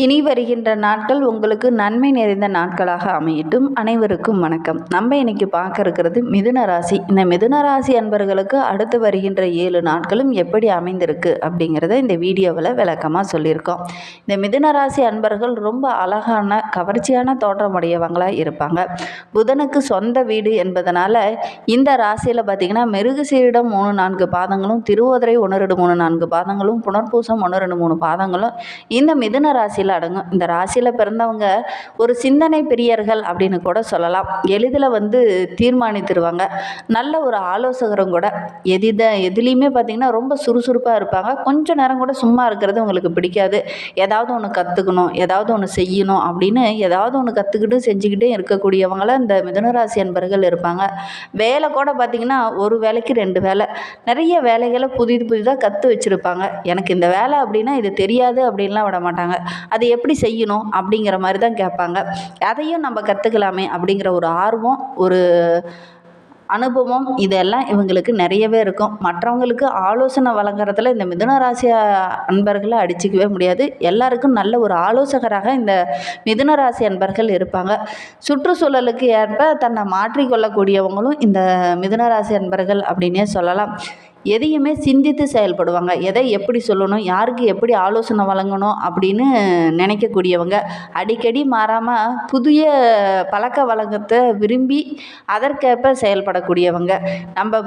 இனி வருகின்ற நாட்கள் உங்களுக்கு நன்மை நிறைந்த நாட்களாக அமையட்டும். அனைவருக்கும் வணக்கம். நம்ம இன்னைக்கு பார்க்க இருக்கிறது மிதுன ராசி. இந்த மிதுன ராசி அன்பர்களுக்கு அடுத்து வருகின்ற ஏழு நாட்களும் எப்படி அமைந்திருக்கு அப்படிங்கிறத இந்த வீடியோவில் விளக்கமாக சொல்லியிருக்கோம். இந்த மிதுன ராசி அன்பர்கள் ரொம்ப அழகான கவர்ச்சியான தோற்றமுடையவங்களாக இருப்பாங்க. புதனுக்கு சொந்த வீடு என்பதனால இந்த ராசியில் பார்த்திங்கன்னா மிருகு சீரிடம் மூணு நான்கு பாதங்களும் திருவோதரை ஒன்று ரெண்டு மூணு நான்கு பாதங்களும் புனர்பூசம் ஒன்று ரெண்டு மூணு பாதங்களும் இந்த மிதுன ராசியில் அடங்கும். இந்த ராசியில் பிறந்தவங்க ஒரு சிந்தனை பெரியர்கள் அப்படின்னு கூட சொல்லலாம். எளிதில் வந்து தீர்மானித்துருவாங்க. நல்ல ஒரு ஆலோசகரும் கூட. எதித எதுலேயுமே பார்த்திங்கன்னா ரொம்ப சுறுசுறுப்பாக இருப்பாங்க. கொஞ்சம் நேரம் கூட சும்மா இருக்கிறது உங்களுக்கு பிடிக்காது. ஏதாவது ஒன்று கற்றுக்கணும் ஏதாவது ஒன்று செய்யணும் அப்படின்னு ஏதாவது ஒன்று கற்றுக்கிட்டு செஞ்சுக்கிட்டே இருக்கக்கூடியவங்கள இந்த மிதனராசி அன்பர்கள் இருப்பாங்க. வேலை கூட பார்த்திங்கன்னா ஒரு வேலைக்கு ரெண்டு வேலை. நிறைய வேலைகளை புதிது புதிதாக கற்று வச்சுருப்பாங்க. எனக்கு இந்த வேலை அப்படின்னா இது தெரியாது அப்படின்லாம் விட மாட்டாங்க. அது எப்படி செய்யணும் அப்படிங்கிற மாதிரி தான் கேட்பாங்க. அதையும் நம்ம கற்றுக்கலாமே அப்படிங்கிற ஒரு ஆர்வம் ஒரு அனுபவம் இதெல்லாம் இவங்களுக்கு நிறையவே இருக்கும். மற்றவங்களுக்கு ஆலோசனை வழங்குறதுல இந்த மிதுன ராசி அன்பர்களை அடிச்சிக்கவே முடியாது. எல்லாருக்கும் நல்ல ஒரு ஆலோசகராக இந்த மிதுன ராசி அன்பர்கள் இருப்பாங்க. சுற்றுச்சூழலுக்கு ஏற்ப தன்னை மாற்றிக்கொள்ளக்கூடியவங்களும் இந்த மிதுன ராசி அன்பர்கள் அப்படின்னே சொல்லலாம். எதையுமே சிந்தித்து செயல்படுவாங்க. எதை எப்படி சொல்லணும் யாருக்கு எப்படி ஆலோசனை வழங்கணும் அப்படின்னு நினைக்கக்கூடியவங்க. அடிக்கடி மாறாமல் புதிய பழக்க வழக்கத்தை விரும்பி அதற்கேற்ப செயல்படக்கூடியவங்க. நம்ம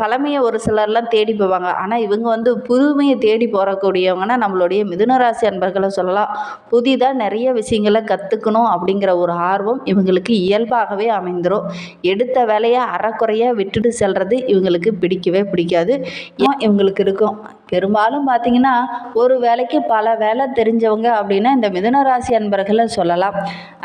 பழமையை ஒரு சிலர்லாம் தேடி போவாங்க. ஆனால் இவங்க வந்து புதுமையை தேடி போகக்கூடியவங்கன்னா நம்மளுடைய மிதுனராசி அன்பர்களை சொல்லலாம். புதிதாக நிறைய விஷயங்களை கற்றுக்கணும் அப்படிங்கிற ஒரு ஆர்வம் இவங்களுக்கு இயல்பாகவே அமைந்துடும் எடுத்த வேலையை அறக்குறையாக விட்டுட்டு செல்கிறது இவங்களுக்கு பிடிக்கவே பிடிக்காது. இவங்களுக்கு இருக்கும். பெரும்பாலும் பார்த்தீங்கன்னா ஒரு வேலைக்கு பல வேலை தெரிஞ்சவங்க அப்படின்னா இந்த மிதுன ராசி அன்பர்களை சொல்லலாம்.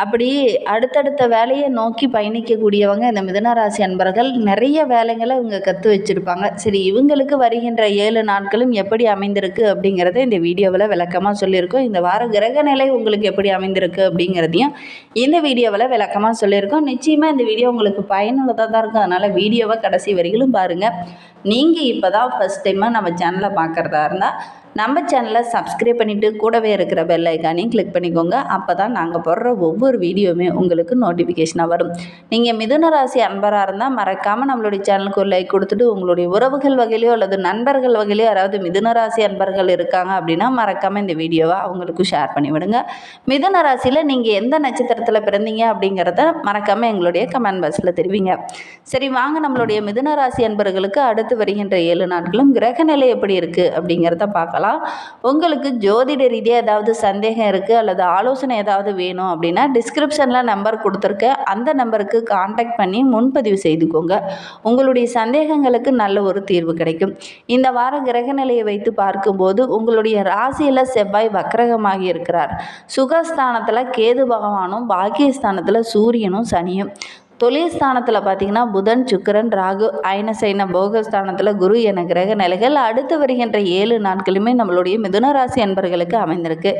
அப்படி அடுத்தடுத்த வேலையை நோக்கி பயணிக்கக்கூடியவங்க இந்த மிதுன ராசி அன்பர்கள் நிறைய வேலைகளை இவங்க கற்று வச்சுருப்பாங்க. சரி இவங்களுக்கு வருகின்ற ஏழு நாட்களும் எப்படி அமைந்திருக்கு அப்படிங்கிறத இந்த வீடியோவில் விளக்கமாக சொல்லியிருக்கோம். இந்த வார கிரக நிலை உங்களுக்கு எப்படி அமைந்திருக்கு அப்படிங்கிறதையும் இந்த வீடியோவில் விளக்கமாக சொல்லியிருக்கோம். நிச்சயமாக இந்த வீடியோ உங்களுக்கு பயனுள்ளதாக தான் இருக்கும். அதனால் வீடியோவை கடைசி வரையிலும் பாருங்கள் நீங்கள் இப்போ தான் ஃபஸ்ட் டைமாக நம்ம சேனலை பார்க்குறதா இருந்தால் நம்ம சேனலை சப்ஸ்கிரைப் பண்ணிவிட்டு கூடவே இருக்கிற பெல் ஐக்கானையும் கிளிக் பண்ணிக்கோங்க. அப்போ தான் நாங்கள் போடுற ஒவ்வொரு வீடியோவுமே உங்களுக்கு நோட்டிஃபிகேஷனாக வரும். நீங்கள் மிதுன ராசி அன்பராக இருந்தால் மறக்காமல் நம்மளுடைய சேனலுக்கு ஒரு லைக் கொடுத்துட்டு உங்களுடைய உறவுகள் வகையிலையோ அல்லது நண்பர்கள் வகையிலையோ யாராவது மிதுன ராசி அன்பர்கள் இருக்காங்க அப்படின்னா மறக்காமல் இந்த வீடியோவை அவங்களுக்கு ஷேர் பண்ணிவிடுங்க மிதுன ராசியில் நீங்கள் எந்த நட்சத்திரத்தில் பிறந்தீங்க அப்படிங்கிறத மறக்காமல் எங்களுடைய கமெண்ட் பாக்ஸில் தெரிவிங்க. சரி வாங்க நம்மளுடைய மிதுன ராசி அன்பர்களுக்கு அடுத்து வருகின்ற ஏழு நாட்களும் கிரக நிலை எப்படி இருக்குது அப்படிங்கிறத பார்க்கலாம். உங்களுக்கு ஜோதிட ரீதியாக ஏதாவது சந்தேகம் இருக்குது அல்லது ஆலோசனை ஏதாவது வேணும் அப்படின்னா டிஸ்கிரிப்ஷனில் நம்பர் கொடுத்துருக்கேன் அந்த நம்பருக்கு காண்டாக்ட் பண்ணி முன்பதிவு செய்துக்கோங்க. உங்களுடைய சந்தேகங்களுக்கு நல்ல ஒரு தீர்வு கிடைக்கும். இந்த வார கிரக நிலையை வைத்து பார்க்கும்போது உங்களுடைய ராசியில் செவ்வாய் வக்கரகமாகி இருக்கிறார். சுகஸ்தானத்தில் கேது பகவானும் பாக்கியஸ்தானத்தில் சூரியனும் சனியும். தொழில் ஸ்தானத்தில் பார்த்தீங்கன்னா புதன் சுக்கரன் ராகு அயனசைன போகஸ்தானத்தில் குரு என கிரக நிலைகள் அடுத்து வருகின்ற ஏழு நாட்களுமே நம்மளுடைய மிதுன ராசி அன்பர்களுக்கு அமைந்திருக்கு.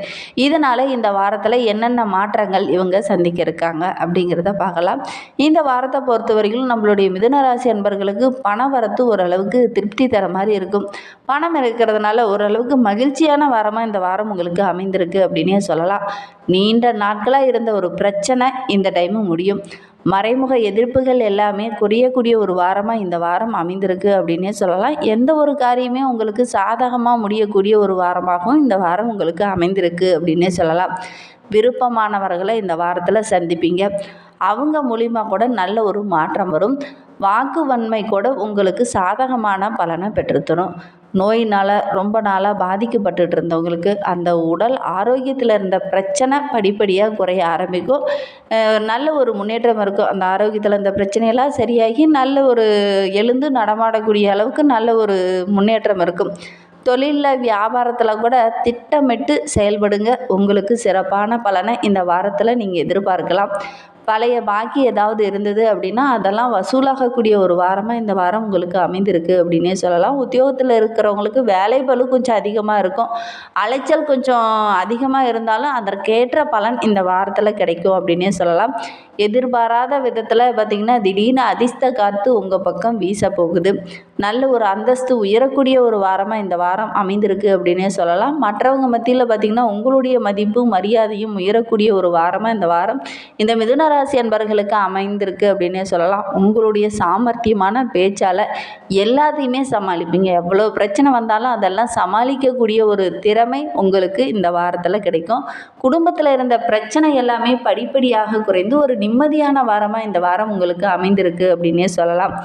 இதனால் இந்த வாரத்தில் என்னென்ன மாற்றங்கள் இவங்க சந்திக்க இருக்காங்க அப்படிங்கிறத பார்க்கலாம். இந்த வாரத்தை பொறுத்த வரைக்கும் நம்மளுடைய மிதுன ராசி அன்பர்களுக்கு பண வரத்து ஓரளவுக்கு திருப்தி தர மாதிரி இருக்கும். பணம் இருக்கிறதுனால ஓரளவுக்கு மகிழ்ச்சியான வாரமாக இந்த வாரம் உங்களுக்கு அமைந்திருக்கு அப்படின்னே சொல்லலாம். நீண்ட நாட்களாக இருந்த ஒரு பிரச்சனை இந்த டைமு முடியும். மறைமுக எதிர்ப்புகள் எல்லாமே குறையக்கூடிய ஒரு வாரமாக இந்த வாரம் அமைந்திருக்கு அப்படின்னே சொல்லலாம். எந்த ஒரு காரியமே உங்களுக்கு சாதகமாக முடியக்கூடிய ஒரு வாரமாகவும் இந்த வாரம் உங்களுக்கு அமைந்திருக்கு அப்படின்னே சொல்லலாம். விருப்பமானவர்களை இந்த வாரத்தில் சந்திப்பீங்க. அவங்க மூலிமா கூட நல்ல ஒரு மாற்றம் வரும். வாக்கு வன்மை கூட உங்களுக்கு சாதகமான பலனை பெற்றுத்தரும். நோயினால் ரொம்ப நாளாக பாதிக்கப்பட்டுட்டு இருந்தவங்களுக்கு அந்த உடல் ஆரோக்கியத்தில் இருந்த பிரச்சனை படிப்படியாக குறைய ஆரம்பிக்கும். நல்ல ஒரு முன்னேற்றம் இருக்கும். அந்த ஆரோக்கியத்தில் இருந்த பிரச்சனையெல்லாம் சரியாகி நல்ல ஒரு எழுந்து நடமாடக்கூடிய அளவுக்கு நல்ல ஒரு முன்னேற்றம் இருக்கும். தொழிலில் வியாபாரத்தில் கூட திட்டமிட்டு செயல்படுங்க. உங்களுக்கு சிறப்பான பலனை இந்த வாரத்தில் நீங்கள் எதிர்பார்க்கலாம். பழைய பாக்கி ஏதாவது இருந்தது அப்படின்னா அதெல்லாம் வசூலாகக்கூடிய ஒரு வாரமாக இந்த வாரம் உங்களுக்கு அமைந்திருக்கு அப்படின்னே சொல்லலாம். உத்தியோகத்தில் இருக்கிறவங்களுக்கு வேலை பளு கொஞ்சம் அதிகமாக இருக்கும். அலைச்சல் கொஞ்சம் அதிகமாக இருந்தாலும் அதற்கேற்ற பலன் இந்த வாரத்தில் கிடைக்கும் அப்படின்னே சொல்லலாம். எதிர்பாராத விதத்தில் பார்த்திங்கன்னா திடீர்னு அதிர்ஷ்ட காற்று உங்கள் பக்கம் வீச போகுது. நல்ல ஒரு அந்தஸ்து உயரக்கூடிய ஒரு வாரமாக இந்த வாரம் அமைந்திருக்கு அப்படின்னே சொல்லலாம். மற்றவங்க மத்தியில் பார்த்திங்கன்னா உங்களுடைய மதிப்பும் மரியாதையும் உயரக்கூடிய ஒரு வாரமாக இந்த வாரம் இந்த மிதுன ராசி அன்பர்களுக்கு அமைந்திருக்கு அப்படின்னே சொல்லலாம். உங்களுடைய சாமர்த்தியமான பேச்சால் எல்லாத்தையுமே சமாளிப்பீங்க. எவ்வளோ பிரச்சனை வந்தாலும் அதெல்லாம் சமாளிக்கக்கூடிய ஒரு திறமை உங்களுக்கு இந்த வாரத்தில் கிடைக்கும். குடும்பத்தில் இருந்த பிரச்சனை எல்லாமே படிப்படியாக குறைந்து ஒரு நிம்மதியான வாரமாக இந்த வாரம் உங்களுக்கு அமைந்திருக்கு அப்படின்னே சொல்லலாம்.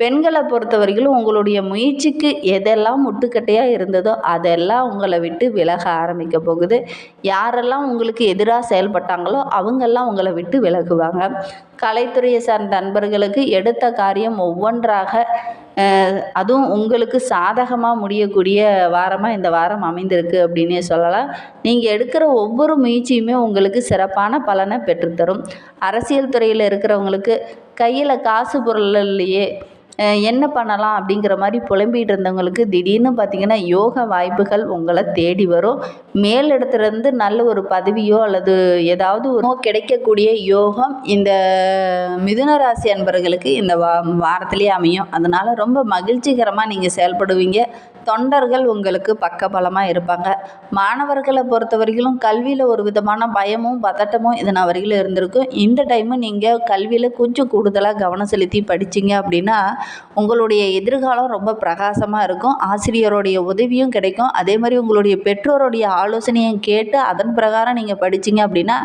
பெண்களை பொறுத்தவரையிலும் உங்களுடைய முயற்சிக்கு எதெல்லாம் முட்டுக்கட்டையாக இருந்ததோ அதெல்லாம் உங்களை விட்டு விலக ஆரம்பிக்க போகுது. யாரெல்லாம் உங்களுக்கு எதிராக செயல்பட்டாங்களோ அவங்கெல்லாம் உங்களை விட்டு விலகுவாங்க. கலைத்துறையை சார்ந்த நண்பர்களுக்கு எடுத்த காரியம் ஒவ்வொன்றாக அதுவும் உங்களுக்கு சாதகமாக முடியக்கூடிய வாரமாக இந்த வாரம் அமைந்திருக்கு அப்படின்னே சொல்லலாம். நீங்கள் எடுக்கிற ஒவ்வொரு முயற்சியுமே உங்களுக்கு சிறப்பான பலனை பெற்றுத்தரும். அரசியல் துறையில் இருக்கிறவங்களுக்கு கையில் காசு பொருள் இல்லையே என்ன பண்ணலாம் அப்படிங்கிற மாதிரி புலம்பிகிட்டு இருந்தவங்களுக்கு திடீர்னு பார்த்தீங்கன்னா யோக வாய்ப்புகள் உங்களை தேடி வரும். மேலிடத்துலேருந்து நல்ல ஒரு பதவியோ அல்லது ஏதாவது ஒரு கிடைக்கக்கூடிய யோகம் இந்த மிதுன ராசி அன்பர்களுக்கு இந்த வா வாரத்திலே அமையும். அதனால் ரொம்ப மகிழ்ச்சிகரமாக நீங்கள் செயல்படுவீங்க. தொண்டர்கள் உங்களுக்கு பக்கபலமாக இருப்பாங்க. மாணவர்களை பொறுத்தவரையிலும் கல்வியில் ஒரு விதமான பயமும் பதட்டமும் இதன் வரையிலும் இருந்திருக்கும். இந்த டைமு நீங்கள் கல்வியில் கொஞ்சம் கூடுதலாக கவனம் செலுத்தி படிச்சீங்க அப்படின்னா உங்களுடைய எதிர்காலம் ரொம்ப பிரகாசமாக இருக்கும். ஆசிரியருடைய உதவியும் கிடைக்கும். அதே மாதிரி உங்களுடைய பெற்றோருடைய ஆலோசனையும் கேட்டு அதன் பிரகாரம் நீங்கள் படிச்சீங்க அப்படின்னா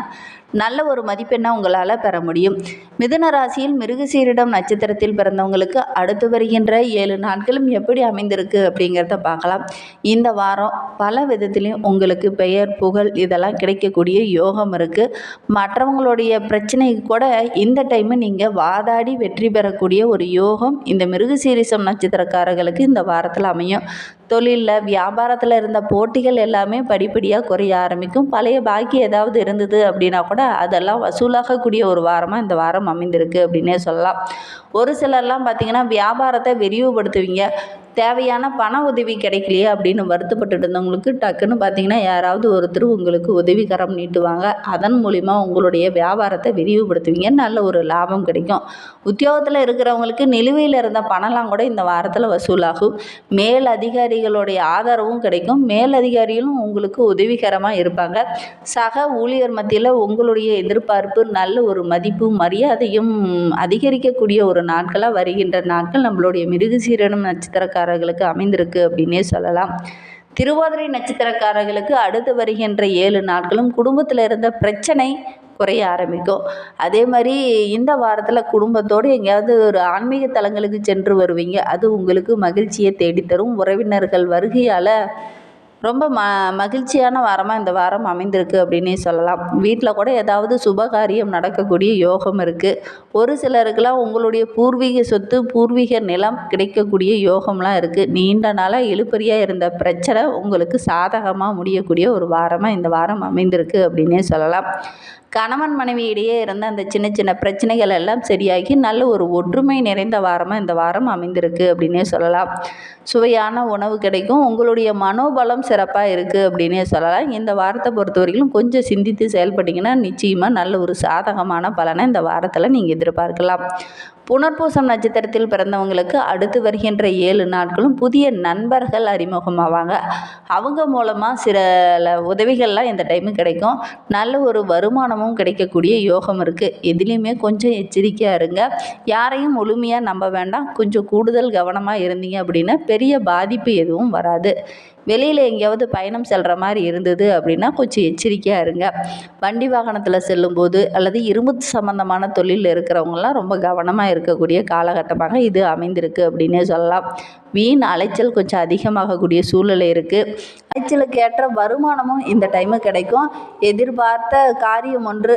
நல்ல ஒரு மதிப்பெண்ணை உங்களால் பெற முடியும். மிதுன ராசியில் மிருகசீரிடம் நட்சத்திரத்தில் பிறந்தவங்களுக்கு அடுத்து வருகின்ற ஏழு நாட்களும் எப்படி அமைந்திருக்கு அப்படிங்கிறத பார்க்கலாம். இந்த வாரம் பல விதத்திலையும் உங்களுக்கு பெயர் புகழ் இதெல்லாம் கிடைக்கக்கூடிய யோகம் இருக்குது மற்றவங்களுடைய பிரச்சனைக்கு கூட இந்த டைமு நீங்கள் வாதாடி வெற்றி பெறக்கூடிய ஒரு யோகம் இந்த மிருகசீரிசம் நட்சத்திரக்காரர்களுக்கு இந்த வாரத்தில் அமையும். தொழிலில் வியாபாரத்தில் இருந்த போட்டிகள் எல்லாமே படிப்படியாக குறைய ஆரம்பிக்கும். பழைய பாக்கி ஏதாவது இருந்தது அப்படின்னா கூட அதெல்லாம் வசூலாகக்கூடிய ஒரு வாரமாக இந்த வாரம் அமைந்திருக்கு அப்படின்னே சொல்லலாம். ஒரு சிலர்லாம் பார்த்திங்கன்னா வியாபாரத்தை விரிவுபடுத்துவீங்க. தேவையான பண உதவி கிடைக்கலையே அப்படின்னு வருத்தப்பட்டு இருந்தவங்களுக்கு டக்குன்னு பார்த்தீங்கன்னா யாராவது ஒருத்தர் உங்களுக்கு உதவிகரம் நீட்டுவாங்க. அதன் மூலிமா உங்களுடைய வியாபாரத்தை விரிவுபடுத்துவீங்க. நல்ல ஒரு லாபம் கிடைக்கும். உத்தியோகத்தில் இருக்கிறவங்களுக்கு நிலுவையில் இருந்த பணம்லாம் கூட இந்த வாரத்தில் வசூலாகும். மேல் அதிகாரிகளுடைய ஆதரவும் கிடைக்கும். மேல் அதிகாரிகளும் உங்களுக்கு உதவிகரமாக இருப்பாங்க. சக ஊழியர் மத்தியில் உங்களுடைய எதிர்பார்ப்பு நல்ல ஒரு மதிப்பு மரியாதையும் அதிகரிக்கக்கூடிய ஒரு நாட்களாக வருகின்ற நாட்கள் நம்மளுடைய மிருகசீரனம் நட்சத்திரக்காரர்களுக்கு அமைந்திருக்கு அப்படின்னே சொல்லலாம். திருவாதிரை நட்சத்திரக்காரர்களுக்கு அடுத்து வருகின்ற ஏழு நாட்களும் குடும்பத்தில் இருந்த பிரச்சனை குறைய ஆரம்பிக்கும். அதே மாதிரி இந்த வாரத்தில் குடும்பத்தோடு எங்கேயாவது ஒரு ஆன்மீக தலங்களுக்கு சென்று வருவீங்க. அது உங்களுக்கு மகிழ்ச்சியை தேடித்தரும். உறவினர்கள் வருகையால் ரொம்ப ம மகிழ்ச்சியான வாரமாக இந்த வாரம் அமைந்திருக்கு அப்படின்னே சொல்லலாம். வீட்டில் கூட ஏதாவது சுபகாரியம் நடக்கக்கூடிய யோகம் இருக்குது ஒரு சிலருக்கெல்லாம் உங்களுடைய பூர்வீக சொத்து பூர்வீக நிலம் கிடைக்கக்கூடிய யோகம்லாம் இருக்குது நீண்ட நாளாக இழுபறியாக இருந்த பிரச்சனை உங்களுக்கு சாதகமாக முடியக்கூடிய ஒரு வாரமாக இந்த வாரம் அமைந்திருக்கு அப்படின்னே சொல்லலாம். கணவன் மனைவி இடையே இருந்த அந்த சின்ன சின்ன பிரச்சனைகள் எல்லாம் சரியாகி நல்ல ஒரு ஒற்றுமை நிறைந்த வாரமாக இந்த வாரம் அமைந்திருக்கு அப்படின்னே சொல்லலாம். சுவையான உணவு கிடைக்கும். உங்களுடைய மனோபலம் சிறப்பாக இருக்குது அப்படின்னே சொல்லலாம். இந்த வாரத்தை பொறுத்த வரைக்கும் கொஞ்சம் சிந்தித்து செயல்பட்டீங்கன்னா நிச்சயமாக நல்ல ஒரு சாதகமான பலனை இந்த வாரத்தில் நீங்கள் எதிர்பார்க்கலாம். புனர்பூசம் நட்சத்திரத்தில் பிறந்தவங்களுக்கு அடுத்து வருகின்ற ஏழு நாட்களும் புதிய நண்பர்கள் அறிமுகமாவாங்க. அவங்க மூலமாக சில உதவிகள்லாம் இந்த டைமு கிடைக்கும். நல்ல ஒரு வருமானமும் கிடைக்கக்கூடிய யோகம் இருக்குது எதுலேயுமே கொஞ்சம் எச்சரிக்கையாக இருங்க. யாரையும் முழுமையாக நம்ப வேண்டாம். கொஞ்சம் கூடுதல் கவனமாக இருந்தீங்க அப்படின்னா பெரிய பாதிப்பு எதுவும் வராது. வெளியில் எங்கேயாவது பயணம் செல்கிற மாதிரி இருந்தது அப்படின்னா கொஞ்சம் எச்சரிக்கையாக இருங்க. வண்டி வாகனத்தில் செல்லும்போது அல்லது இரும்பு சம்மந்தமான தொழிலில் இருக்கிறவங்கலாம் ரொம்ப கவனமாக இருக்கக்கூடிய காலகட்டமாக இது அமைந்திருக்கு அப்படின்னே சொல்லலாம். வீண் அலைச்சல் கொஞ்சம் அதிகமாகக்கூடிய சூழ்நிலை இருக்குது விளைச்சலுக்கு ஏற்ற வருமானமும் இந்த டைமு கிடைக்கும். எதிர்பார்த்த காரியம் ஒன்று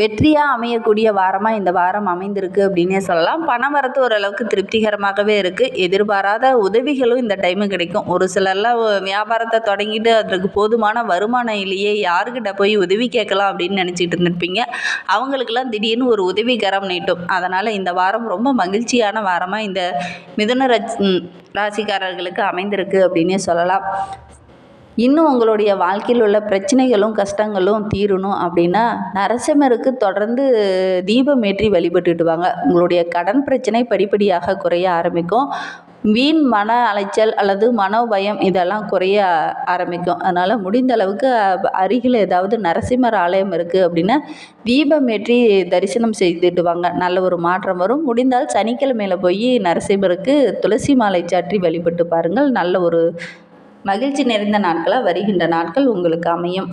வெற்றியாக அமையக்கூடிய வாரமாக இந்த வாரம் அமைந்திருக்கு அப்படின்னே சொல்லலாம். பண வரத்து ஓரளவுக்கு திருப்திகரமாகவே இருக்குது எதிர்பாராத உதவிகளும் இந்த டைமு கிடைக்கும். ஒரு சிலர்லாம் வியாபாரத்தை தொடங்கிட்டு அதற்கு போதுமான வருமானம் இல்லையே யாருக்கிட்ட போய் உதவி கேட்கலாம் அப்படின்னு நினச்சிட்டு இருந்திருப்பீங்க. அவங்களுக்கெல்லாம் திடீர்னு ஒரு உதவி கரம் நீட்டும். அதனால் இந்த வாரம் ரொம்ப மகிழ்ச்சியான வாரமாக இந்த மிதுன ராசிக்காரர்களுக்கு அமைந்திருக்கு அப்படின்னே சொல்லலாம். இன்னும் உங்களுடைய வாழ்க்கையில் உள்ள பிரச்சனைகளும் கஷ்டங்களும் தீரணும் அப்படின்னா நரசிம்மருக்கு தொடர்ந்து தீபம் ஏற்றி வழிபட்டுட்டு வாங்க உங்களுடைய கடன் பிரச்சனை படிப்படியாக குறைய ஆரம்பிக்கும். வீண் மன அலைச்சல் அல்லது மனோபயம் இதெல்லாம் குறைய ஆரம்பிக்கும். அதனால் முடிந்த அளவுக்கு அருகில் ஏதாவது நரசிம்மர் ஆலயம் இருக்குது அப்படின்னா தீபம் ஏற்றி தரிசனம் செய்துட்டு வாங்க நல்ல ஒரு மாற்றம் வரும். முடிந்தால் சனிக்கிழமையில் போய் நரசிம்மருக்கு துளசி மாலை சாற்றி வழிபட்டு பாருங்கள். நல்ல ஒரு மகிழ்ச்சி நிறைந்த நாட்களாக வருகின்ற நாட்கள் உங்களுக்கு அமையும்.